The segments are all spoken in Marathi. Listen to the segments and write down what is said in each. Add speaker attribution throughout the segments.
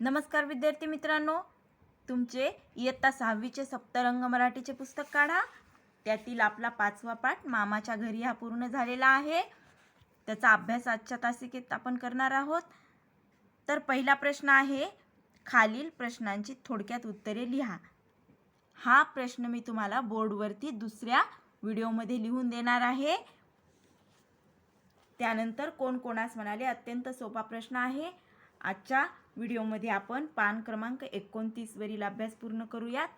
Speaker 1: नमस्कार विद्यार्थी मित्रांनो. तुमचे इयत्ता सहावीचे सप्तरंग मराठीचे पुस्तक काढा. त्यातील आपला पाचवा पाठ मामाच्या घरी हा पूर्ण झालेला आहे. त्याचा अभ्यास आजच्या तासिकेत आपण करणार आहोत. तर पहिला प्रश्न आहे खालील प्रश्नांची थोडक्यात उत्तरे लिहा. हा प्रश्न मी तुम्हाला बोर्डवरती दुसऱ्या व्हिडिओमध्ये लिहून देणार आहे. त्यानंतर कोण कोणास म्हणाले अत्यंत सोपा प्रश्न आहे. आजच्या व्हिडिओमध्ये आपण पान क्रमांक एकोणतीसवरील अभ्यास पूर्ण करूयात.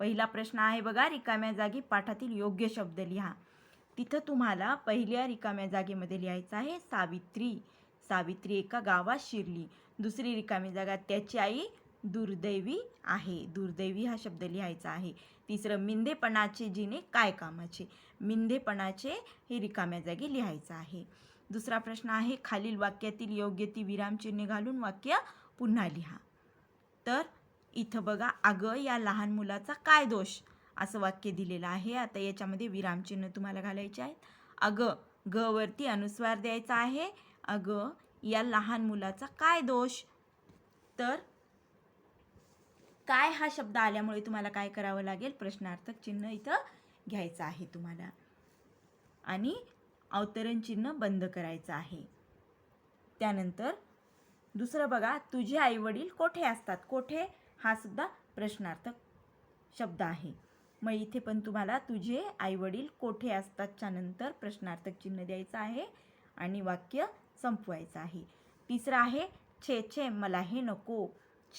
Speaker 1: पहिला प्रश्न आहे बघा रिकाम्या जागी पाठातील योग्य शब्द लिहा. तिथं तुम्हाला पहिल्या रिकाम्या जागेमध्ये लिहायचं आहे सावित्री. सावित्री एका गावात शिरली. दुसरी रिकामी जागा त्याची आई दुर्दैवी आहे. दुर्दैवी हा शब्द लिहायचा आहे. तिसरं मिंदेपणाचे जिने काय कामाचे? मिंदेपणाचे हे रिकाम्या जागी लिहायचं आहे. दुसरा प्रश्न आहे खालील वाक्यातील योग्य ती विरामचिन्हे घालून वाक्य पुन्हा लिहा. तर इथं बघा अगं या लहान मुलाचा काय दोष? असं वाक्य दिलेलं आहे. आता याच्यामध्ये विरामचिन्ह तुम्हाला घालायचे आहेत. अगं ग वरती अनुस्वार द्यायचा आहे. अगं या लहान मुलाचा काय दोष? तर काय हा शब्द आल्यामुळे तुम्हाला काय करावं लागेल? प्रश्नार्थक चिन्ह इथं घ्यायचं आहे तुम्हाला. आणि अवतरण चिन्ह बंद करायचं आहे. त्यानंतर दुसरं बघा तुझे आईवडील कोठे असतात? कोठे? हा सुद्धा प्रश्नार्थक शब्द आहे. मग इथे पण तुम्हाला तुझे आईवडील कोठे असतातच्या नंतर प्रश्नार्थक चिन्ह द्यायचं आहे आणि वाक्य संपवायचं आहे. तिसरं आहे छे छे मला हे नको.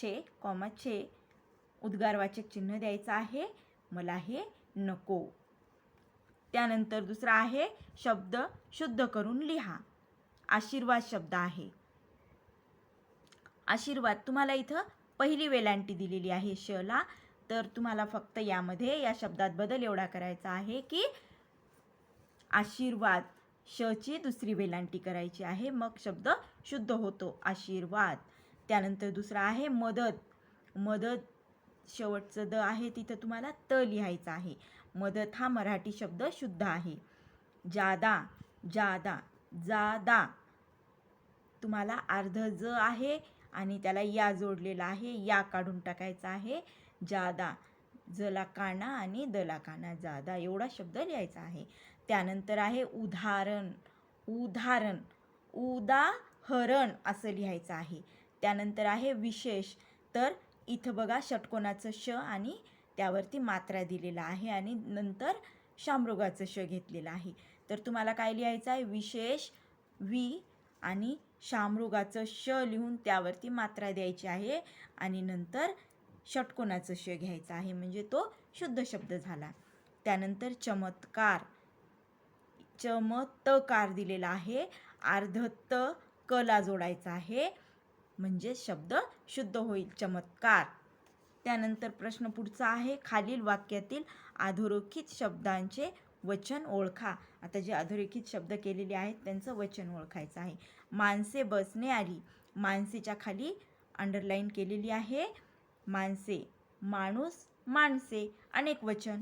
Speaker 1: छे कॉमा छे. उद्गारवाचक चिन्ह द्यायचं आहे. मला हे नको. त्यानंतर दुसरा आहे शब्द शुद्ध करून लिहा. आशीर्वाद शब्द आहे. आशीर्वाद तुम्हाला इथं पहिली वेलांटी दिलेली आहे शला तर तुम्हाला फक्त यामध्ये या शब्दात बदल एवढा करायचा आहे की आशीर्वाद शची दुसरी वेलांटी करायची आहे. मग शब्द शुद्ध होतो आशीर्वाद. त्यानंतर दुसरा आहे मदत. मदत शेवटचं द आहे तिथं तुम्हाला त लिहायचं आहे. मदत हा मराठी शब्द शुद्ध आहे. जादा जादा जादा. तुम्हाला अर्ध ज आहे आणि त्याला या जोडलेला आहे या काढून टाकायचा आहे. जादा जला काना आणि दला काना जादा एवढा शब्द लिहायचा आहे. त्यानंतर आहे उदाहरण उदाहरण उदाहरण असं लिहायचं आहे. त्यानंतर आहे विशेष तर इथं बघा षटकोनाचं श आणि त्यावरती मात्रा दिलेला आहे आणि नंतर शामरोगाचं श घेतलेलं आहे. तर तुम्हाला काय लिहायचं आहे? विशेष वी आणि शामरोगाचं श लिहून त्यावरती मात्रा द्यायची आहे आणि नंतर षटकोनाचं श घ्यायचं आहे. म्हणजे तो शुद्ध शब्द झाला. त्यानंतर चमत्कार चमत्कार दिलेला आहे. अर्ध त कला जोडायचा आहे. म्हणजे शब्द शुद्ध होईल चमत्कार. त्यानंतर प्रश्न पुढचा आहे खालील वाक्यातील अधोरेखित शब्दांचे वचन ओळखा. आता जे अधोरेखित शब्द केलेले आहेत त्यांचं वचन ओळखायचं आहे. माणसे बसणे आली. माणसेच्या खाली अंडरलाईन केलेली आहे माणसे माणूस माणसे अनेक वचन.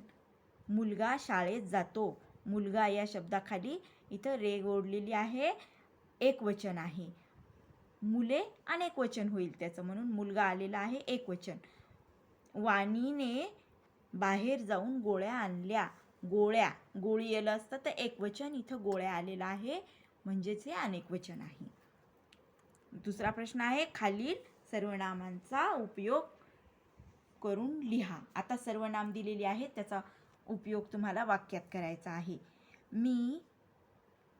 Speaker 1: मुलगा शाळेत जातो. मुलगा या शब्दाखाली इथं रेग ओढलेली आहे एक वचन आहे. मुले अनेक वचन होईल त्याचं म्हणून मुलगा आलेला आहे एक वचन. वाणीने बाहेर जाऊन गोळ्या आणल्या. गोळ्या गोळी येलं असतं तर एक वचन इथं गोळ्या आलेलं आहे. म्हणजेच हे अनेक वचन आहे. दुसरा प्रश्न आहे खालील सर्वनामांचा उपयोग करून लिहा. आता सर्वनाम दिलेली आहेत त्याचा उपयोग तुम्हाला वाक्यात करायचा आहे. मी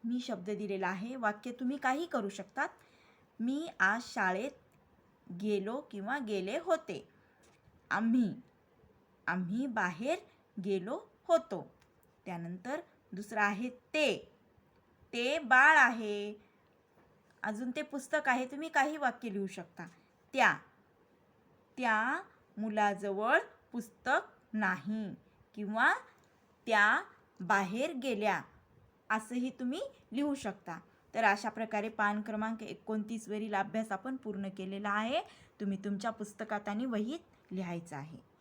Speaker 1: मी शब्द दिलेला आहे. वाक्य तुम्ही काही करू शकतात. मी आज शाळेत गेलो किंवा गेले होते. आम्ही आम्ही बाहेर गेलो होतो. त्यानंतर दुसरं आहे ते. ते बाळ आहे. अजून ते पुस्तक आहे तुम्ही काही वाक्य लिहू शकता. त्या त्या मुलाजवळ पुस्तक नाही किंवा त्या बाहेर गेल्या असंही तुम्ही लिहू शकता. तर अशा प्रकारे पान क्रमांक एकोणतीसवरील अभ्यास आपण पूर्ण केलेला आहे. तुम्ही तुमच्या पुस्तकात आणि वहीत लिहायचं आहे.